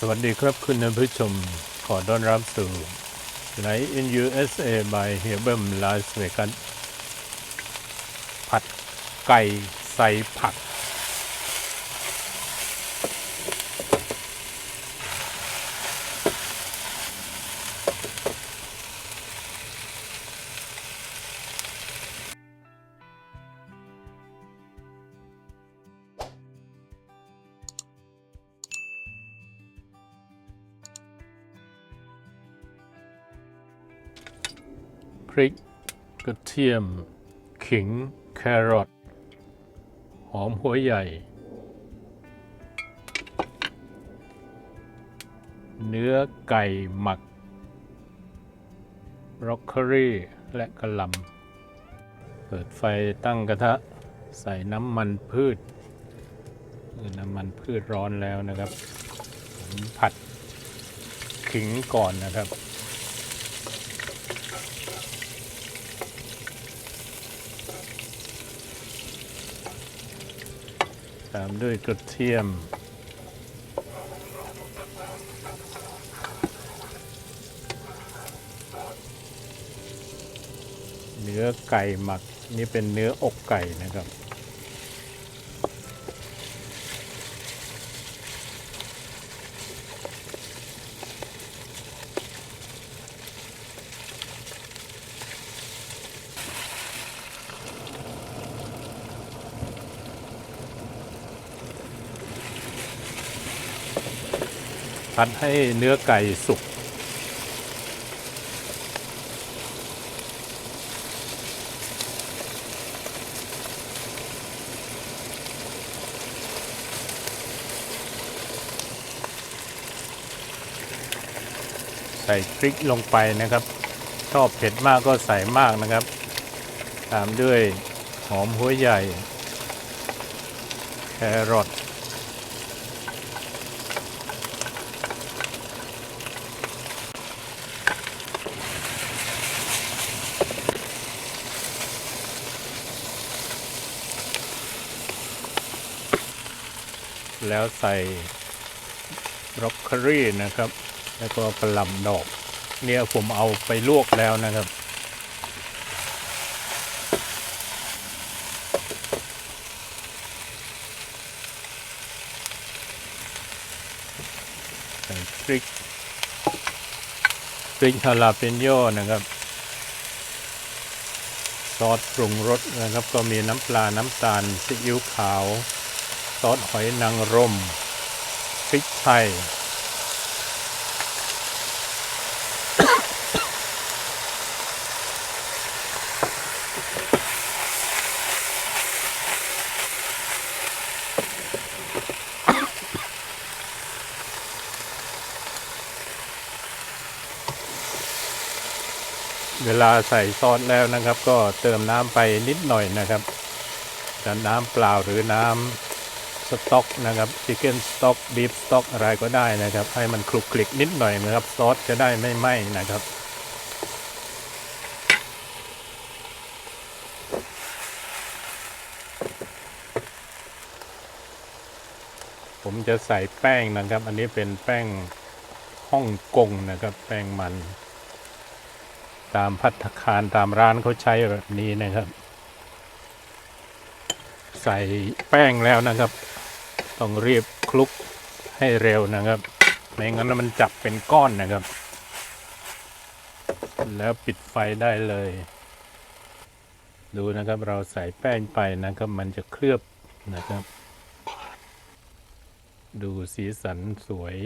สวัสดีครับคุณผู้ชม ขอต้อนรับสู่ไ i g h t in USA by h e r b e m Las Vegas ผัดไก่ใส่ผัก ริก กระเทียม ขิง แครอท หอมหัวใหญ่ เนื้อไก่หมักบรอกโคลีและกระลำ เปิดไฟตั้งกระทะ ใส่น้ำมันพืชเมื่อน้ำมันพืชร้อนแล้วนะครับผมผัดขิงก่อนนะครับ ตามด้วยกระเทียม เนื้อไก่หมักนี่เป็นเนื้ออกไก่นะครับ ผัดให้เนื้อไก่สุก ใส่พริกลงไปนะครับ ชอบเผ็ดมากก็ใส่มากนะครับ ตามด้วยหอมหัวใหญ่แครอท แล้วใส่บรอกโคลีนะครับ แล้วก็กระหล่ำดอก เนี่ยผมเอาไปลวกแล้วนะครับ ใส่พริกพริกฮาลาเปนโยนะครับซอสปรุงรสนะครับ ก็มีน้ำปลาน้ำตาลซีอิ๊วขาว ซอสหอยนางรมพริกไทย เวลาใส่ซอสแล้วนะครับ ก็เติมน้ำไปนิดหน่อยนะครับจะน้ำเปล่าหรือน้ำ สต๊อกนะครับชิคเก้นสต๊อกบีฟสต๊อกอะไรก็ได้นะครับ ให้มันคลุกคลิกนิดหน่อยนะครับซอสจะได้ไม่ไหม้นะครับผมจะใส่แป้งนะครับ อันนี้เป็นแป้งฮ่องกงนะครับ แป้งมัน ตามพัตตาคารตามร้านเขาใช้แบบนี้นะครับ ใส่แป้งแล้วนะครับ ต้องรีบคลุกให้เร็วนะครับ ไม่งั้นมันจับเป็นก้อนนะครับ แล้วปิดไฟได้เลย ดูนะครับเราใส่แป้งไปนะครับ มันจะเคลือบนะครับ ดูสีสันสวย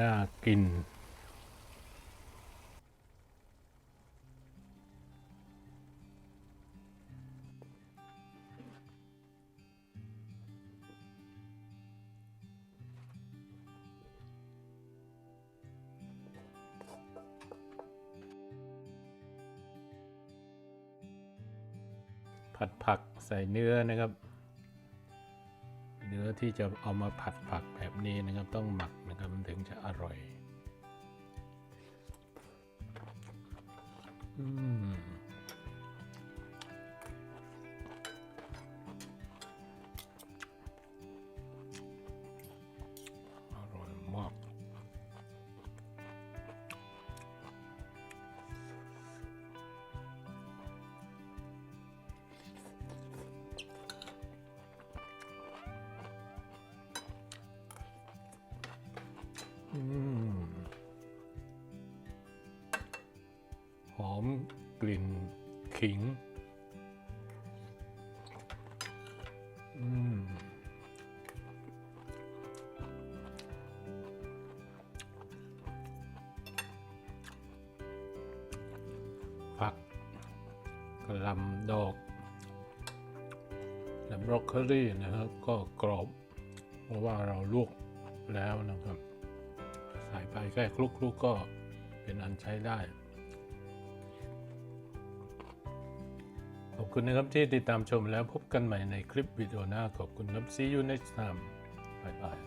น่ากิน ผัดผักใส่เนื้อนะครับ เนื้อที่จะเอามาผัดผักแบบนี้นะครับ ต้องหมักนะครับมันถึงจะอร่อย อืม หอมกลิ่นขิงผักกระลำดอกและบรอกโคลีนะครับ ก็กรอบ เพราะว่าเราลวกแล้วนะครับ แค่คลุกๆก็เป็นอันใช้ได้ ขอบคุณนะครับที่ติดตามชมแล้วพบกันใหม่ในคลิปวิดีโอหน้าขอบคุณครับ see you next time บายบาย